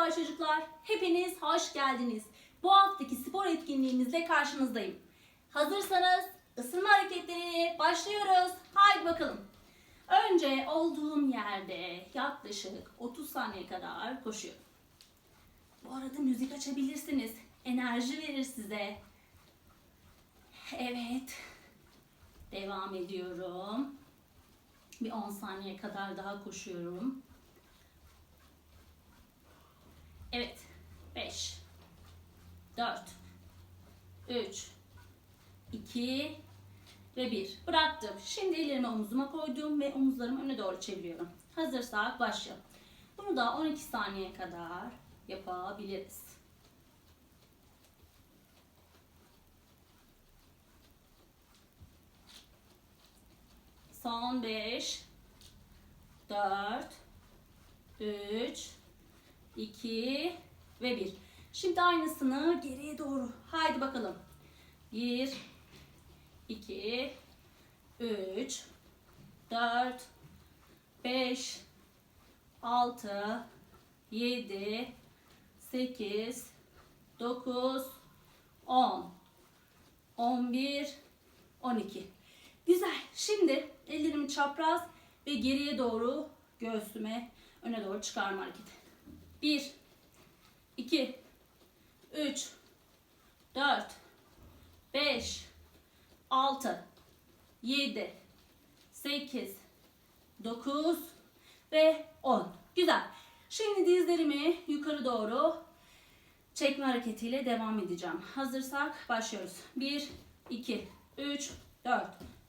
Merhaba çocuklar, hepiniz hoş geldiniz. Bu haftaki spor etkinliğimizde karşınızdayım. Hazırsanız ısınma hareketlerine başlıyoruz. Haydi bakalım. Önce olduğum yerde yaklaşık 30 saniye kadar koşuyorum. Bu arada müzik açabilirsiniz. Enerji verir size. Evet. Devam ediyorum. Bir 10 saniye kadar daha koşuyorum. Evet. 5 4 3 2 ve 1. Bıraktım. Şimdi ellerimi omuzuma koydum ve omuzlarımı öne doğru çeviriyorum. Hazırsak başlayalım. Bunu da 12 saniye kadar yapabiliriz. Son 5 4 3 2 ve 1. Şimdi aynısını geriye doğru. Haydi bakalım. 1 2 3 4 5 6 7 8 9 10 11 12 Güzel. Şimdi ellerimi çapraz ve geriye doğru göğsüme öne doğru çıkarma hareketi. 1 2 3 4 5 6 7 8 9 ve 10. Güzel. Şimdi dizlerimi yukarı doğru çekme hareketiyle devam edeceğim. Hazırsak başlıyoruz. 1 2 3 4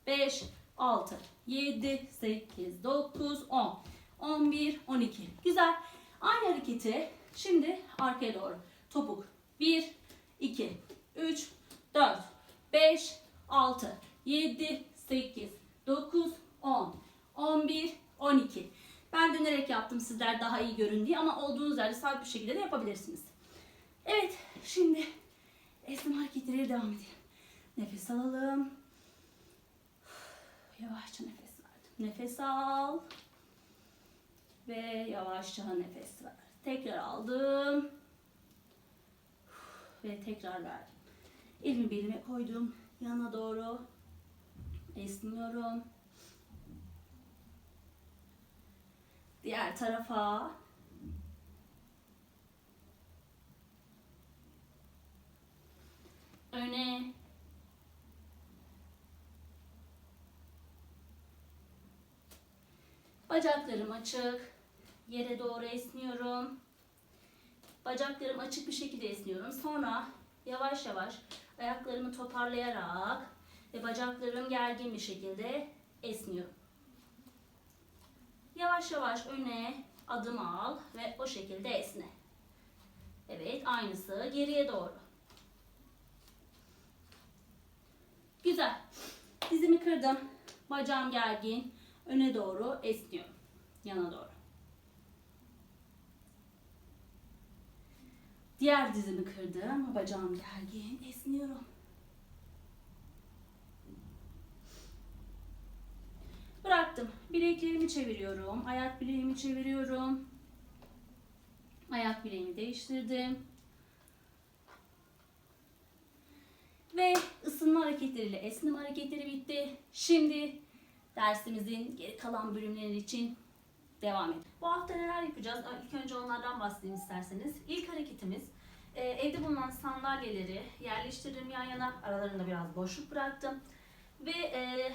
5 6 7 8 9 10 11 12. Güzel. Aynı hareketi şimdi arkaya doğru. Topuk. 1 2 3 4 5 6 7 8 9 10 11 12. Ben dönerek yaptım sizler daha iyi görün diye ama olduğunuz yerde sabit bir şekilde de yapabilirsiniz. Evet, şimdi esneme hareketleriyle devam edelim. Nefes alalım. Yavaşça nefes verdim. Nefes al. Ve yavaşça nefes ver. Tekrar aldım. Ve tekrar verdim. Elimi belime koydum. Yana doğru. Esniyorum. Diğer tarafa. Öne. Bacaklarım açık. Yere doğru esniyorum. Bacaklarım açık bir şekilde esniyorum. Sonra yavaş yavaş ayaklarımı toparlayarak ve bacaklarım gergin bir şekilde esniyorum. Yavaş yavaş öne adım al ve o şekilde esne. Evet, aynısı geriye doğru. Güzel. Dizimi kırdım. Bacağım gergin. Öne doğru esniyorum. Yana doğru. Diğer dizimi kırdım. Bacağım gergin. Esniyorum. Bıraktım. Bileklerimi çeviriyorum. Ayak bileğimi çeviriyorum. Ayak bileğimi değiştirdim. Ve ısınma hareketleriyle esneme hareketleri bitti. Şimdi dersimizin geri kalan bölümleri için devam edelim. Bu hafta neler yapacağız? İlk önce onlardan bahsedeyim isterseniz. İlk hareketimiz e, evde bulunan sandalyeleri yerleştirdim yan yana. Aralarında biraz boşluk bıraktım. Ve e,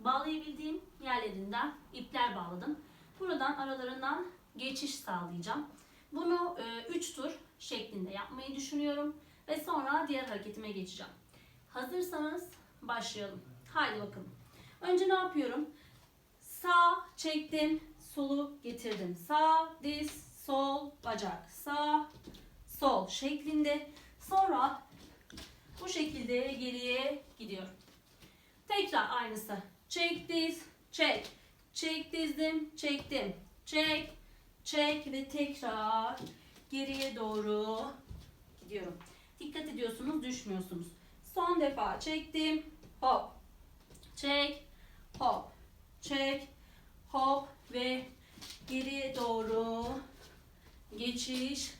bağlayabildiğim yerlerinden ipler bağladım. Buradan aralarından geçiş sağlayacağım. Bunu 3 tur şeklinde yapmayı düşünüyorum. Ve sonra diğer hareketime geçeceğim. Hazırsanız başlayalım. Haydi bakalım. Önce ne yapıyorum? Sağ çektim, solu getirdim. Sağ diz, sol bacak. Sağ, sol şeklinde. Sonra bu şekilde geriye gidiyorum. Tekrar aynısı. Çek diz, çek. Çek dizdim, çektim. Çek, çek ve tekrar geriye doğru gidiyorum. Dikkat ediyorsunuz, düşmüyorsunuz. Son defa çektim. Hop. Çek, hop. Çek, hop ve geriye doğru geçiş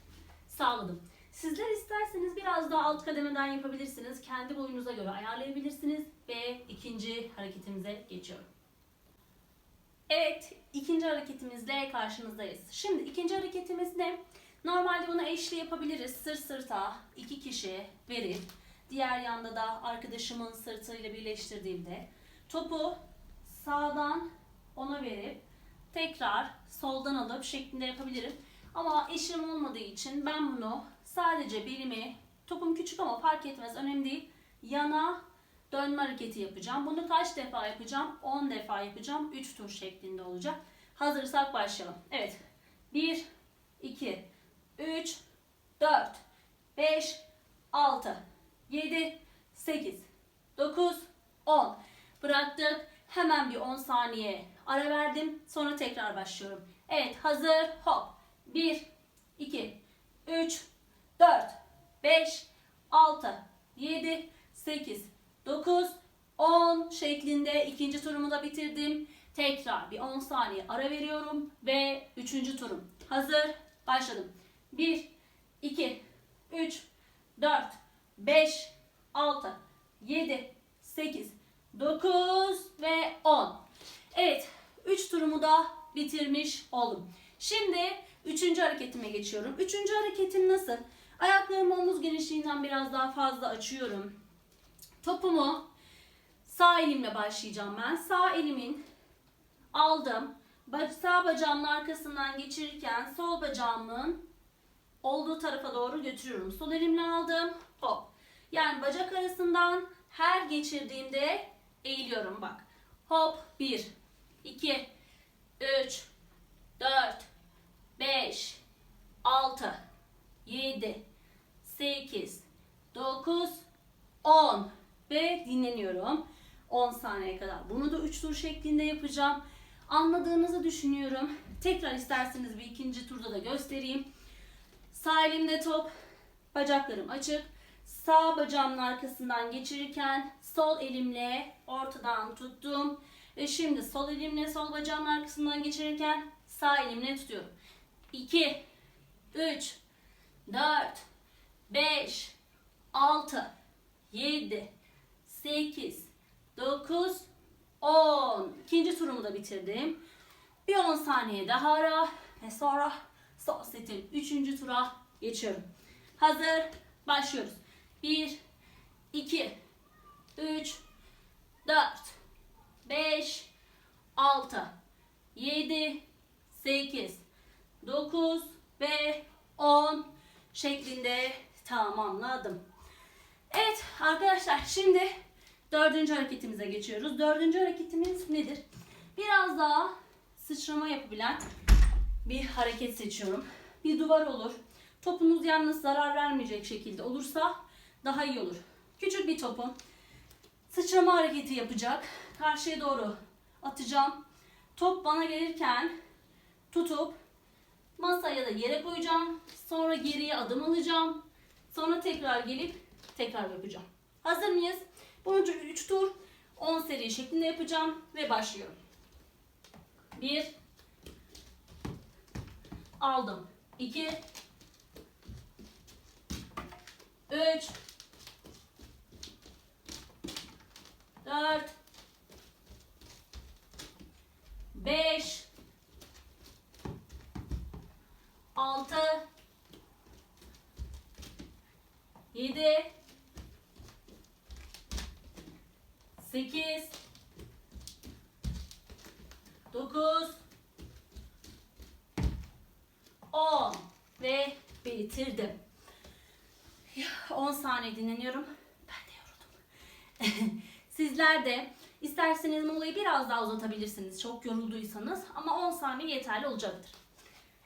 sağladım. Sizler isterseniz biraz daha alt kademeden yapabilirsiniz. Kendi boyunuza göre ayarlayabilirsiniz ve ikinci hareketimize geçiyorum. Evet, ikinci hareketimizle karşınızdayız. Şimdi ikinci hareketimiz ne? Normalde bunu eşli yapabiliriz. Sırt sırta iki kişi verip diğer yanda da arkadaşımın sırtıyla birleştirdiğimde topu sağdan ona verip tekrar soldan alıp şeklinde yapabilirim. Ama eşim olmadığı için ben bunu sadece belimi topum küçük ama fark etmez önemli değil. Yana dönme hareketi yapacağım. Bunu kaç defa yapacağım? 10 defa yapacağım. 3 tur şeklinde olacak. Hazırsak başlayalım. Evet. 1 2 3 4 5 6 7 8 9 10 Bıraktık. Hemen bir 10 saniye ara verdim. Sonra tekrar başlıyorum. Evet hazır. Hop. 1 2 3 4 5 6 7 8 9 10 şeklinde ikinci turumu da bitirdim. Tekrar bir 10 saniye ara veriyorum ve üçüncü turum. Hazır. Başladım. 1 2 3 4 5 6 7 8 9 ve 10. Evet, 3 turumu da bitirmiş oldum. Şimdi üçüncü hareketime geçiyorum. Üçüncü hareketim nasıl? Ayaklarımı omuz genişliğinden biraz daha fazla açıyorum. Topumu sağ elimle başlayacağım ben. Sağ elimin aldım. Sağ bacağımın arkasından geçirirken sol bacağımın olduğu tarafa doğru götürüyorum. Sol elimle aldım. Hop. Yani bacak arasından her geçirdiğimde eğiliyorum bak. Hop 1 2 3 4 5 6 7 8 9 10 ve dinleniyorum. 10 saniye kadar. Bunu da 3 tur şeklinde yapacağım. Anladığınızı düşünüyorum. Tekrar isterseniz bir ikinci turda da göstereyim. Sağ elimde top, bacaklarım açık. Sağ bacağımın arkasından geçirirken sol elimle ortadan tuttum. Ve şimdi sol elimle sol bacağımın arkasından geçirirken sağ elimle tutuyorum. 2, 3, 4, 5, 6, 7, 8, 9, 10. İkinci turumu da bitirdim. Bir 10 saniye daha ara ve sonra son setin 3. tura geçiyorum. Hazır. Başlıyoruz. 1, 2, 3, 4, 5, 6, 7, 8, 9 ve 10 şeklinde tamamladım. Evet arkadaşlar şimdi dördüncü hareketimize geçiyoruz. Dördüncü hareketimiz nedir? Biraz daha sıçrama yapabilen bir hareket seçiyorum. Bir duvar olur. Topunuz yalnız zarar vermeyecek şekilde olursa daha iyi olur. Küçük bir topum. Sıçrama hareketi yapacak. Karşıya doğru atacağım. Top bana gelirken tutup masaya da yere koyacağım. Sonra geriye adım alacağım. Sonra tekrar gelip tekrar yapacağım. Hazır mıyız? Bunu 3 tur 10 seri şeklinde yapacağım ve başlıyorum. 1 aldım. 2 3 4 5 6 7 8 9 10 ve bitirdim. Ya, 10 saniye dinleniyorum. Ben de yoruldum. Sizler de isterseniz molayı biraz daha uzatabilirsiniz. Çok yorulduysanız ama 10 saniye yeterli olacaktır.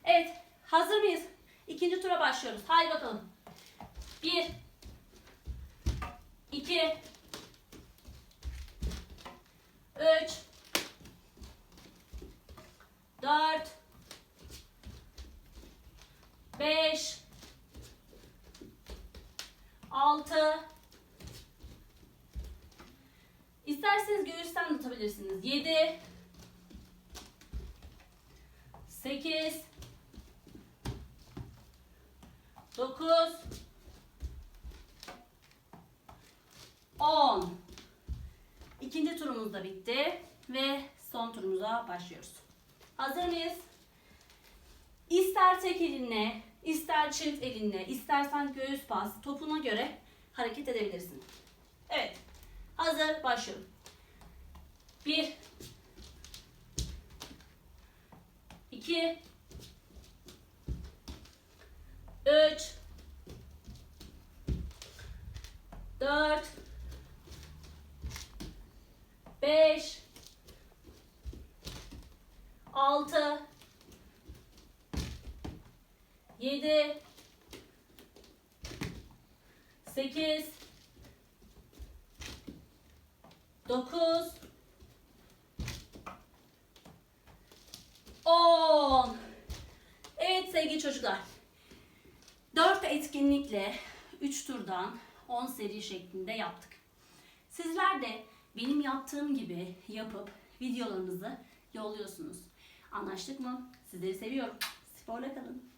Evet, hazır mıyız? İkinci tura başlıyoruz. Haydi bakalım. 1 2 3 4 5 6 İsterseniz göğüsten tutabilirsiniz. 7 8 9 10 İkinci turumuz da bitti ve son turumuza başlıyoruz. Hazır mıyız? İster tek elinle, ister çift elinle, istersen göğüs pas, topuna göre hareket edebilirsin. Evet. Hazır, başlıyorum. 1 2 3 4 5 6 7 8 9 10 Evet sevgili çocuklar. 4 etkinlikle 3 turdan 10 seri şeklinde yaptık. Sizler de benim yaptığım gibi yapıp videolarınızı yolluyorsunuz. Anlaştık mı? Sizleri seviyorum. Sporla kalın.